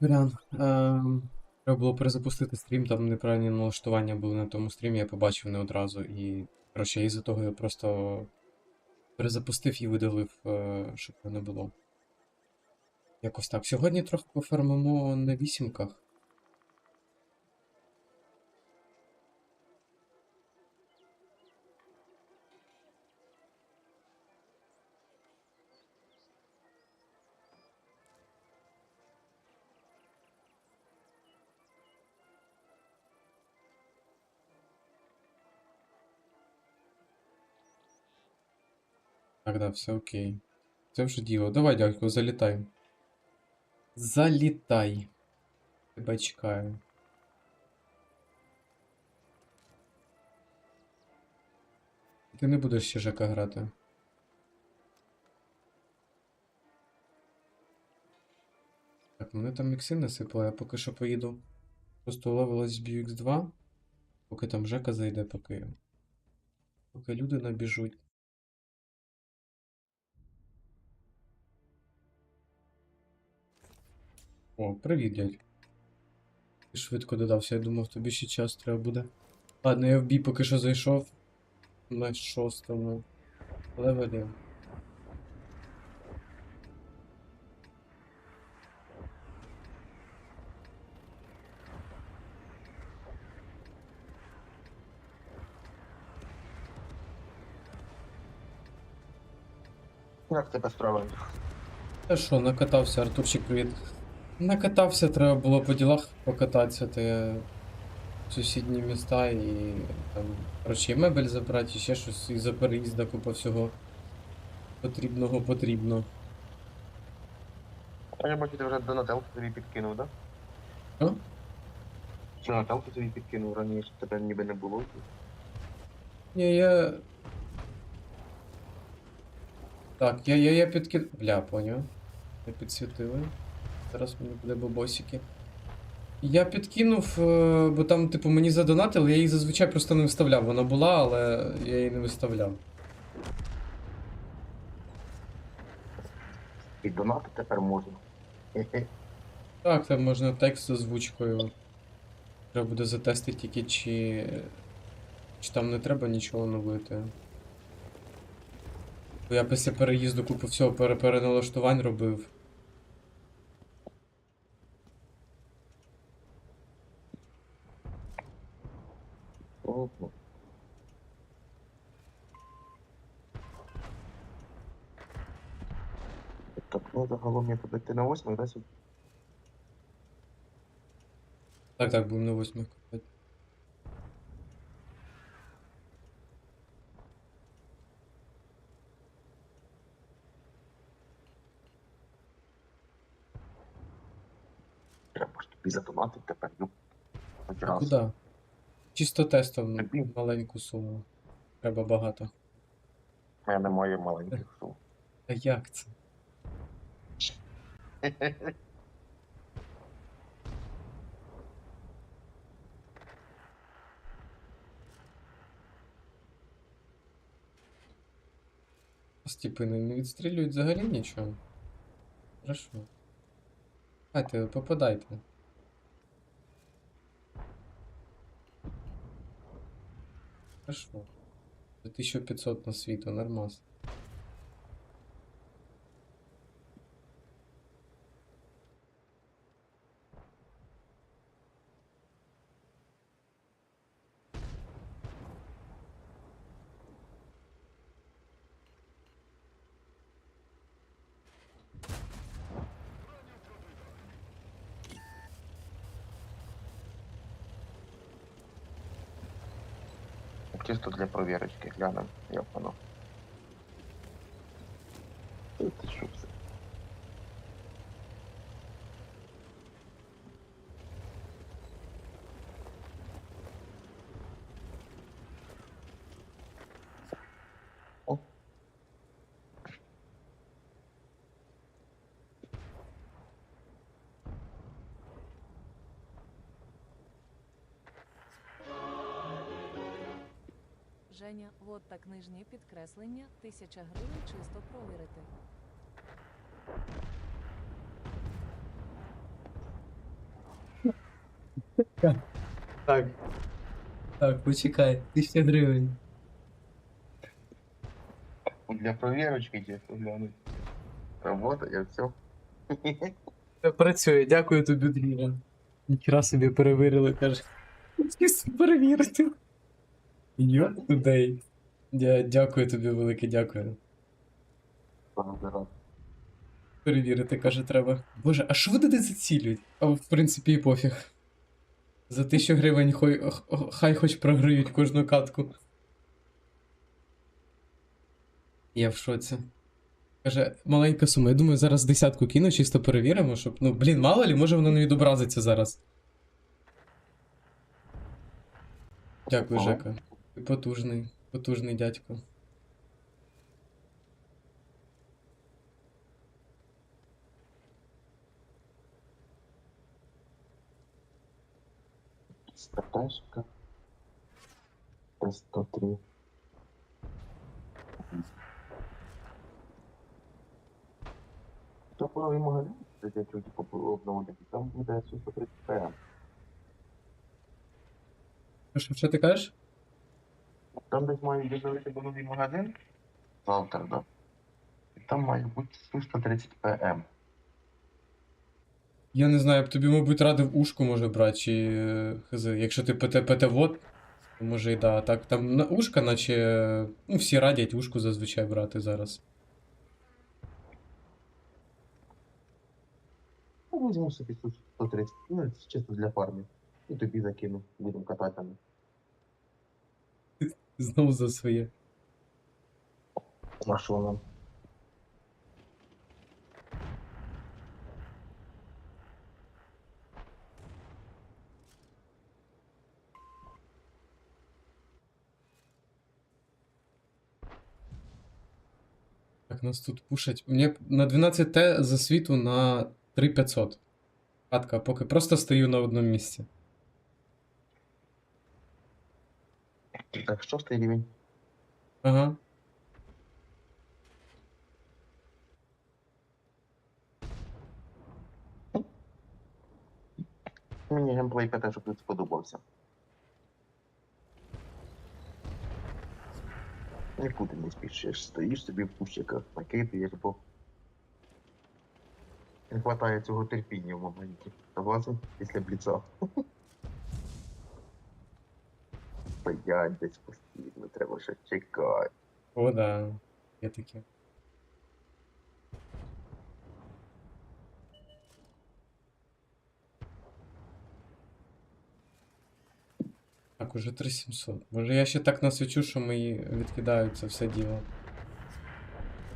Варіант. Ем, треба було перезапустити стрім, там неправильні налаштування були на тому стрімі, я побачив не одразу. І, коротше, із-за того я просто перезапустив і видалив, е, щоб не було. Якось так. Сьогодні трохи пофармимо на вісімках. Так, да, все окей. Це вже діло. Давай, дядько, залітай. Залітай. Тебе чекаю. Ти не будеш ще ЖК грати. Так, мене там мікси насипали, я поки що поїду. Просто ловилась б'ю X2. Поки там Жека зайде, поки. Поки люди набіжуть. О, привіт, дядь. Ти швидко додався, я думав, тобі ще час треба буде. Ладно, я в бій поки що зайшов на шостому левелі. Як тебе справи? Та що, накатався, Артурчик, привіт. Накатався, треба було по ділах покататися, я в сусідні міста і там, коротше, і мебель забрати, і ще щось, і за переїзда купа всього потрібного потрібно. А я бачу, ти вже до Нателки тобі підкинув, да? Що? Чи Нателку тобі підкинув раніше, тебе ніби не було. Ні, я. Так, я, я, я підкид... Бля, поняв. Не підсвітили. Зараз мені буде бабосики. Я підкинув, е, бо там, типу, мені задонатили, я її зазвичай просто не виставляв. Вона була, але я її не виставляв. І донати тепер можна. Так, там можна текст з озвучкою. Треба буде затестити тільки, чи. Чи там не треба нічого новити. Бо я після переїзду купу всього переналаштувань робив. Ого. Так, ну загалом я тебе ти на 8, да? сьогодні? Так, так, будемо на восьмих купити. Треба ж тобі задонатити тепер, ну. Хоч А раз. куди? Чисто тестом Тобі. маленьку суму. Треба багато. Я не маю маленьких сум. А як це? Стіпини не відстрілюють взагалі нічого. Хорошо. Давайте, попадайте. Хорошо. 1500 на світу, нормас. Чисто для провірочки глянемо, як воно. Ти що це? Та книжні підкреслення, тисяча гривень чисто провірити. Так. Так, почекай, тисяча гривень. Для провірочки тільки глянуть. Работає, все. Працює, дякую тобі, Дріва. Ніхера собі перевірили, каже. Перевірити. Йо, туди. Дя- Дякую тобі, велике, дякую. Перевірити, каже, треба. Боже, а що вони не зацілюють? А в принципі і пофіг. За тисячу гривень хой, х- хай хоч програють кожну катку. Я в шоці. Каже, маленька сума. Я думаю, зараз десятку кину, чисто перевіримо, щоб. Ну, блін, мало лі, може воно не відобразиться зараз. Дякую, Жека. Ти потужний, потужний дядько. Стакашка. С103. Топовий магазин, де я чуть обновлять, там буде супер 30 ПМ. Що, що ти кажеш? Там десь мають відновити новий магазин. Завтра, да. І там має бути Су-130 ПМ. Я не знаю, я б тобі, мабуть, радив ушку може брати, чи е, хз. Якщо ти ПТ, ПТ вод, то може і да. А Так, там на ушка, наче. е, Ну, всі радять ушку зазвичай брати зараз. Ну, візьму собі Су-130. Ну, чисто для фармів. І тобі закину, будемо катати там. Знову за своє. Машинам. Так, нас тут пушать. Мені на 12Т засвіту на 3500. Катка, поки просто стою на одному місці. Так, шостий рівень. Ага. Мені геймплей щоб тут сподобався. Нікуди не спішиш, стоїш собі в кущиках, накидаєш, бо не вистачає цього терпіння в моменті. Согласен? Після бліца. Стоять десь постійно, треба ще чекати. О, да. Є таке. Так, уже 3700. Може я ще так насвічу, що мої відкидають це все діло.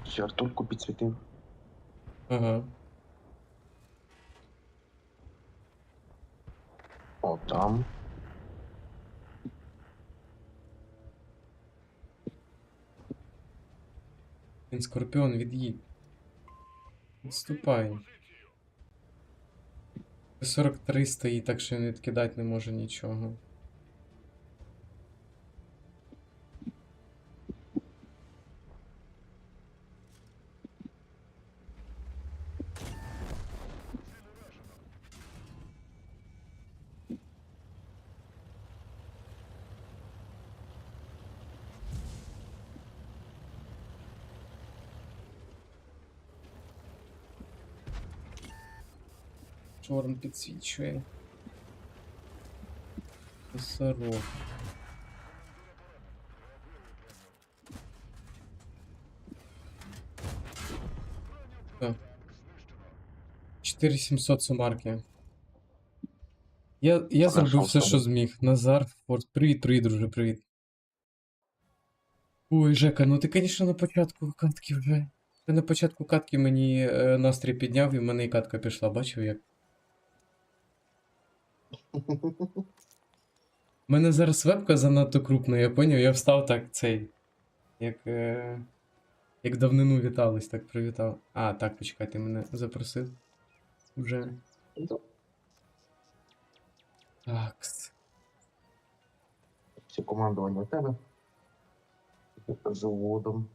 Ще Артурку підсвітив. Ага. О, там. Скорпіон від'їдь. Відступай. 43 стоїть, так що він відкидати не може нічого. Чорн підсвічує. Носорог. Так. 4700 сумарки. Я, я зробив все, що зміг. Назар, Форд. Привіт, привіт, друже, привіт. Ой, Жека, ну ти, звісно, на початку катки вже. Ти на початку катки мені е, настрій підняв, і в мене і катка пішла, бачив як? У мене зараз вебка занадто крупна, я поняв, я встав так цей. Як. Е... Як давнину вітались, так привітав. А, так, почекай, ти мене запросив. Вже. Такс. Все командування у тебе. Заводом.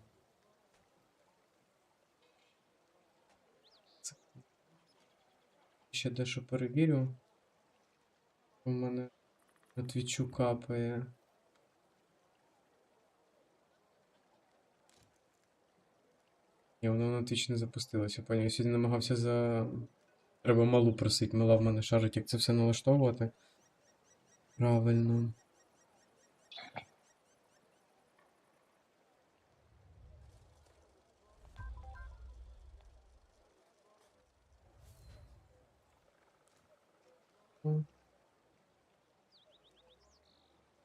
Ще дещо перевірю. У мене на твічу капає. Ні, воно на твіч не запустилося, поняв. Я сьогодні намагався за. Треба малу просити, мала в мене шарить, як це все налаштовувати. Правильно.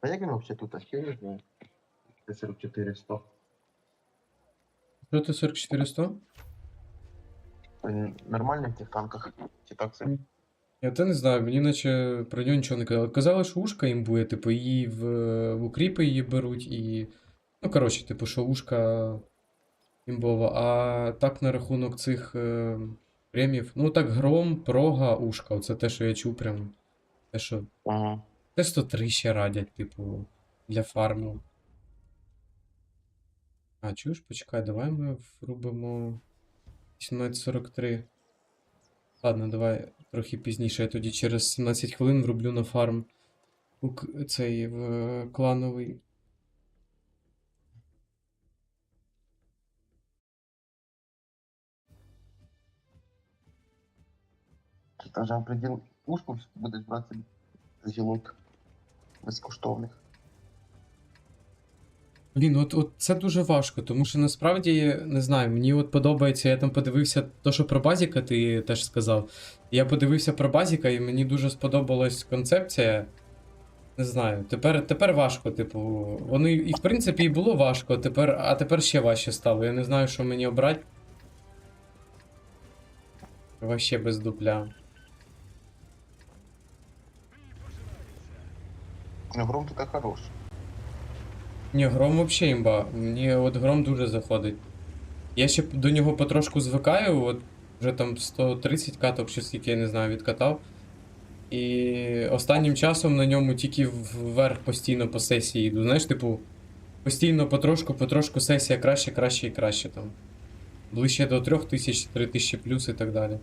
А як він взагалі тут? А ще не знаю. Т-44 100. Що ти 4400? Він Нормально в тих танках? Чи так це? Я то не знаю, мені наче про нього нічого не казали. Казали, що ушка імбує, типу, її в, в укріпи її беруть і. Ну, коротше, типу, що ушка імбова. А так на рахунок цих е, премів. Ну так, гром, прога, ушка. Оце те, що я чув прям. Те, що. Ага. Т-103 ще радять, типу, для фарму. А, чуєш, почекай, давай ми врубимо 1743. Ладно, давай трохи пізніше. Я тоді через 17 хвилин врублю на фарм цей в клановий. Вже приділ пушку будеш брати з гілок безкоштовних. Блін, от, от це дуже важко, тому що насправді не знаю, мені от подобається, я там подивився то, що про Базіка ти теж сказав. Я подивився про Базіка, і мені дуже сподобалась концепція. Не знаю, тепер, тепер важко, типу, воно і в принципі і було важко, тепер, а тепер ще важче стало. Я не знаю, що мені обрати. Вообще без дупля. Ну, гром тут хорош. Ні, гром вообще імба. Мені от гром дуже заходить. Я ще до нього потрошку звикаю, от вже там 130 каток, чи скільки я не знаю, відкатав. І останнім часом на ньому тільки вверх постійно по сесії йду. Знаєш, типу, постійно потрошку, потрошку сесія краще, краще і краще там. Ближче до 3000, 3000 плюс і так далі.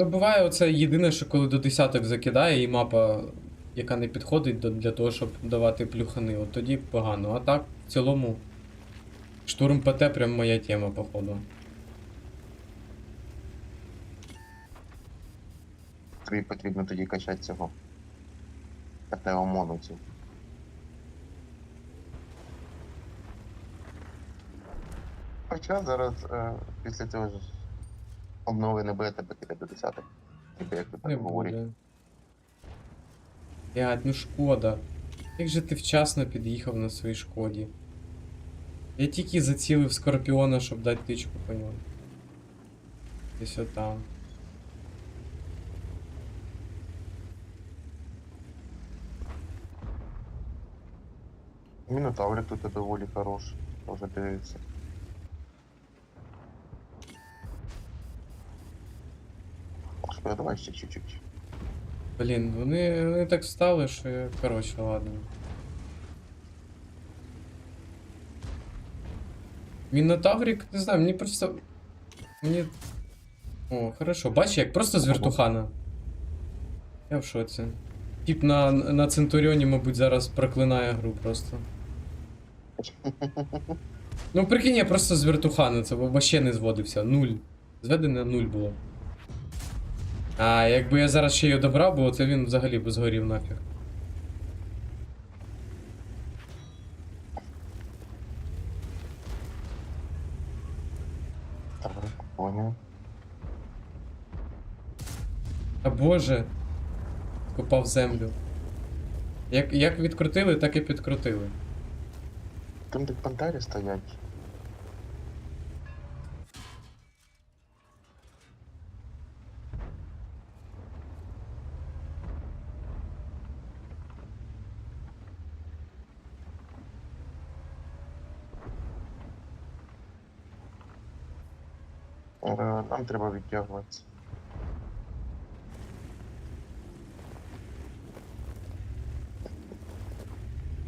Ну, буває, оце єдине, що коли до десяток закидає, і мапа, яка не підходить до, для того, щоб давати плюхани, от тоді погано. А так, в цілому, штурм ПТ прям моя тема, походу. Тобі потрібно тоді качати цього. КТ-ОМОНу цю. Хоча зараз е, після цього ж обнови не буде тебе кидати до 10. Типу, як ви Не так буде. Блядь, ну шкода. Як же ти вчасно під'їхав на своїй шкоді? Я тільки зацілив скорпіона, щоб дати тичку по ньому. Десь отам. Мінотаврик тут доволі хорош. Може дивитися. Давай ще чуть-чуть. Блін, вони, вони так встали, що я. Коротше, ладно. Мінотаврик, не знаю, мені просто. Мені. О, хорошо. Бачиш, як просто з вертухана. Я в шоці. Тип на, на Центуріоні, мабуть, зараз проклинає гру просто. Ну, прикинь, я просто з вертухана, це вообще не зводився. Нуль. Зведене нуль було. А, якби я зараз ще його добрав, бо це він взагалі би згорів нафіг. Так, понял. А боже. Копав землю. Як, як відкрутили, так і підкрутили. Там де пантері стоять. там треба відтягуватися.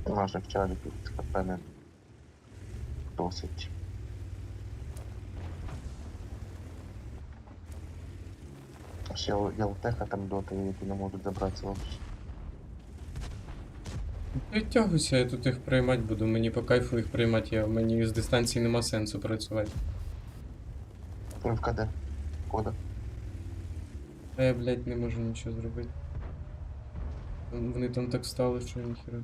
Наших чариків хп не досить. Ще ялтеха там дота, які не можуть забратися взагалі. Відтягуйся, ну, я тут їх приймати буду, мені по кайфу їх приймати, я мені з дистанції нема сенсу працювати. Ну, в КД. Кода. А я, блядь, не можу нічого зробити. Там- Вони там так стали, що ніхера.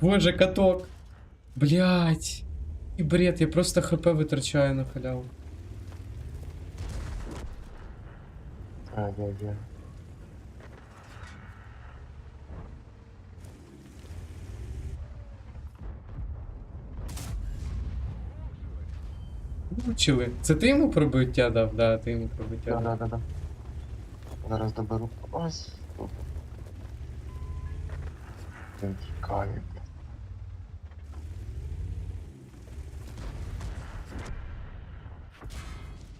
Боже, каток! Блядь! І бред, я просто хп витрачаю на халяву. Ай-яй-яй. Влучили. Це ти йому пробиття дав? Да, ти йому пробиття Да, дав. да, да, да. Зараз доберу. Ось. Він тікає.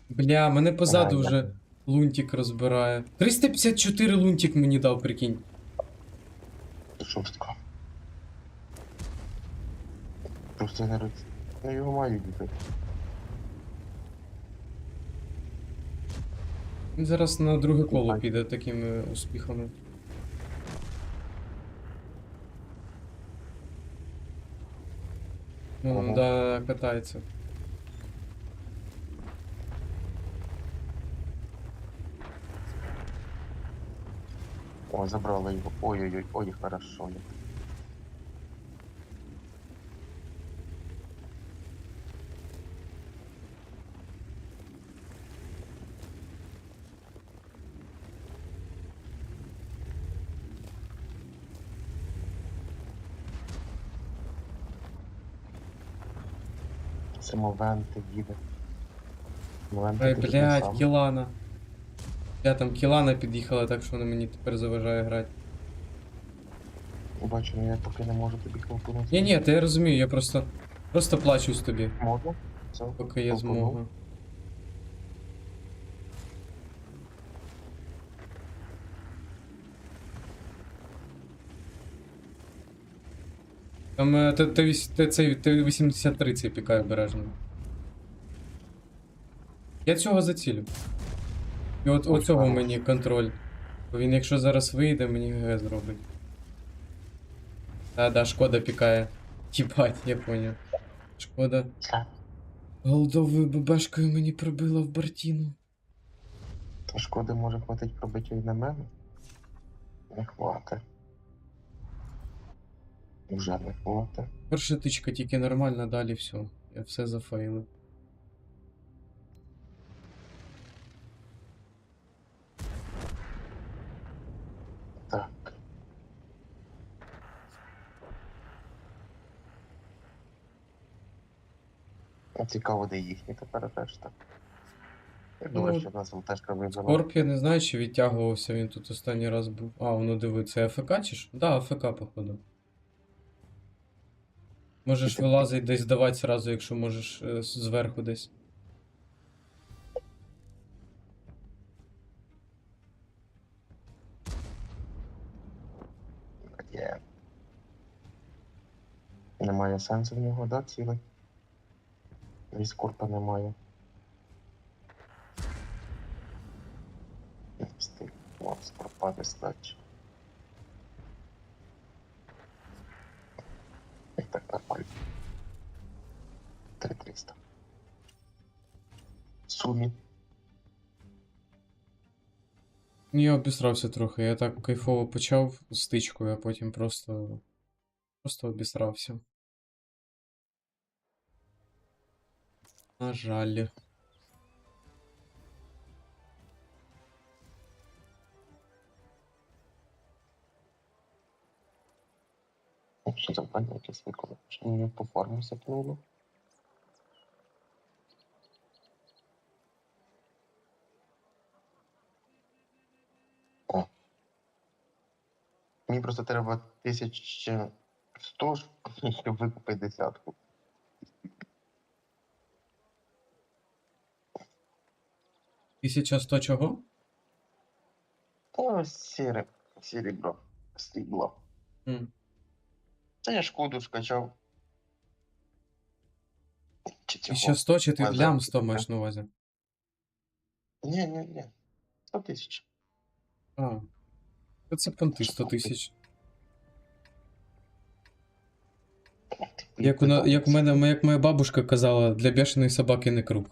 Бля, мене позаду Ай, вже лунтик розбирає. 354 лунтик мені дав, прикинь. Жорстко. Просто не роз... Я його маю діти. Він зараз на друге коло піде такими успіхами. Ну, Ага. да, катається. О, забрала його. Ой-ой-ой, ой, хорошо. Це Мовенти їде. Мовенти Ай, блядь, сам. Кілана. Я там Кілана під'їхала, так що вона мені тепер заважає грати. Бачу, ну я поки не можу тобі хлопнути. Ні, ні, та я розумію, я просто. Просто плачусь тобі, Можу? Все. поки я змога. Там е, Т- Т- Т- цей Т-83 цей пікає обережно. Я цього зацілю. І от Ой, оцього мені контроль. Бо він якщо зараз вийде, мені ГГ зробить. Да, да, шкода пікає. Їбать, я поняв. Шкода. Голдовою бабашкою мені пробила в бортіну. То шкоди може хватить пробиття і на мене? Не хватить. Вже не хватить. Перша тичка тільки нормальна, далі все. Я все зафейлив. Так. Ну, Цікаво, де їхні тепер решта. Я думаю, Ну, що нас ЛТшка вибила. Скорп, я не знаю, чи відтягувався він тут останній раз був. А, воно диви, це АФК чи що? Да, АФК, походу. Можеш вилазить десь давати зразу, якщо можеш е, зверху десь. Є. Немає сенсу в нього, да, цілий? І скорпа немає. Не встиг. О, скорпа нестача. сумі. Ну, я обісрався трохи. Я так кайфово почав з тичкою, а потім просто. Просто обісрався. На жаль. Що завдання якесь виконав? Чи мені по форму сапнуло? Мені просто треба 1100, щоб викупити десятку. Тисяча сто чого? О, сіре, серебро, срібло. Та я шкоду скачав. Чи цього? 1100 чи ти А, лям за- 100 маєш на увазі? Ні, ні, ні. 100 тисяч. А. Це понти 100 тисяч. Як, у, як, у мене, як моя бабушка казала, для бешеної собаки не круг.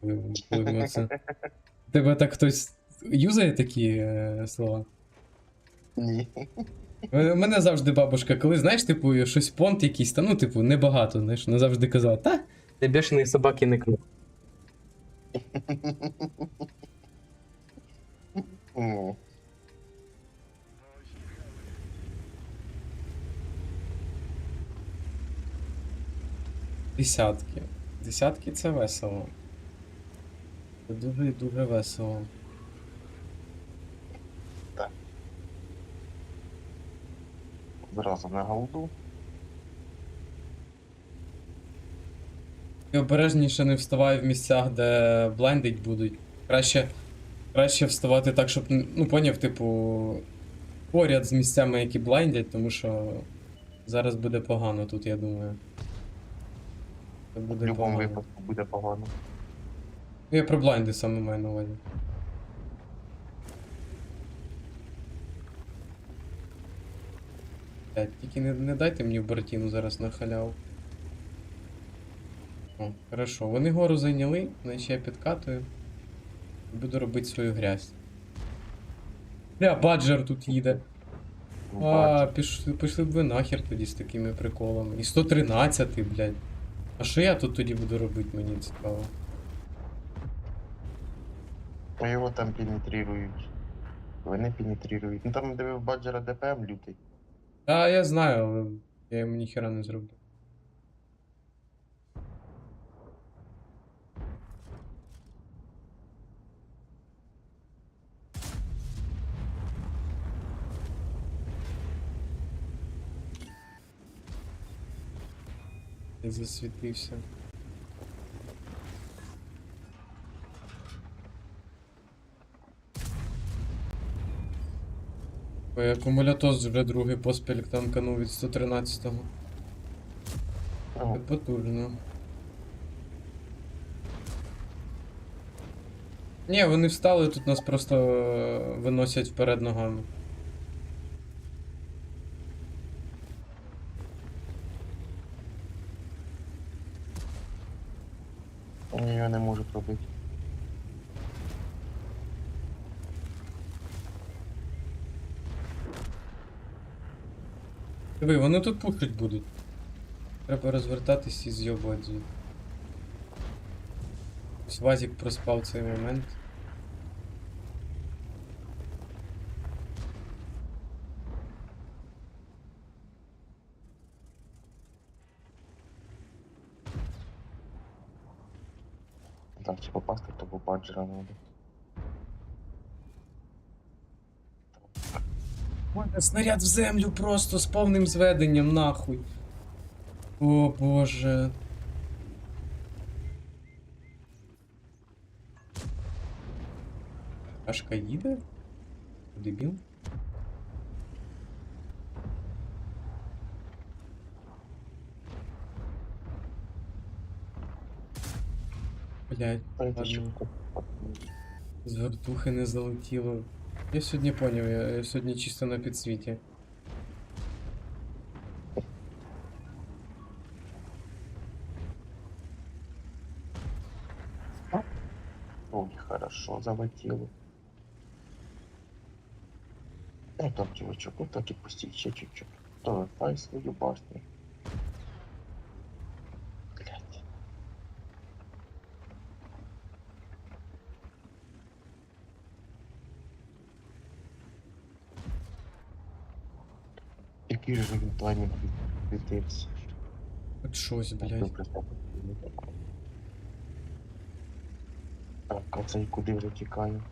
Коли- коли ми це- Тебе так хтось юзає такі е, слова? Ні. Е, Мене завжди бабушка, коли знаєш, типу, щось понт якийсь, та ну, типу, небагато, знаєш, вона завжди казала, та, для бешеної собаки не круг. Ну, Десятки. Десятки це весело. Це дуже і дуже весело. Так. Зразу на голду. І обережніше не вставай в місцях, де блайндить будуть. Краще, краще вставати так, щоб, ну, поняв, типу, поряд з місцями, які блайндять, тому що зараз буде погано тут, я думаю. Це В буде будь-якому погано. випадку буде погано. Ну, Я про блайнди саме маю на увазі. Блядь, тільки не, не дайте мені в Бартіну зараз на халяву. О, хорошо. Вони гору зайняли, значить я підкатую. І буду робити свою грязь. Бля, баджер тут їде. А, Бачу. пішли, пішли б ви нахер тоді з такими приколами. І 113, блядь. А що я тут тоді буду робити, мені цікаво. А його там пенетрирують. Вони пенетрирують. Ну там, де Баджера ДПМ лютий. А, я знаю, але я йому ніхера не зроблю. Я засвітився. Ой, акумулятор вже другий поспіль танканув від 113-го. Це Ну, потужно. Ні, вони встали, тут нас просто е, виносять вперед ногами. вони його не можуть робити. Диви, вони тут пушить будуть. Треба розвертатись і з'йобувати звідти. Проспав цей момент. Так, чи попасти, то по Баджера треба. У мене снаряд в землю просто з повним зведенням, нахуй. О боже. Ашка їде? Дебіл? Блять, Та й Ладно. це що? з вертухи не залетіло. Я сьогодні поняв, я, я сьогодні чисто на підсвіті. Ой, хорошо, залетіло. Ну так, чувачок, ну так і пустіть ще чуть-чуть. Повертай свою башню. Таймінг відбився? От щось, блядь. Так, а цей куди вже тікає?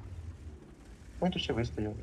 Ой, тут ще вистояли.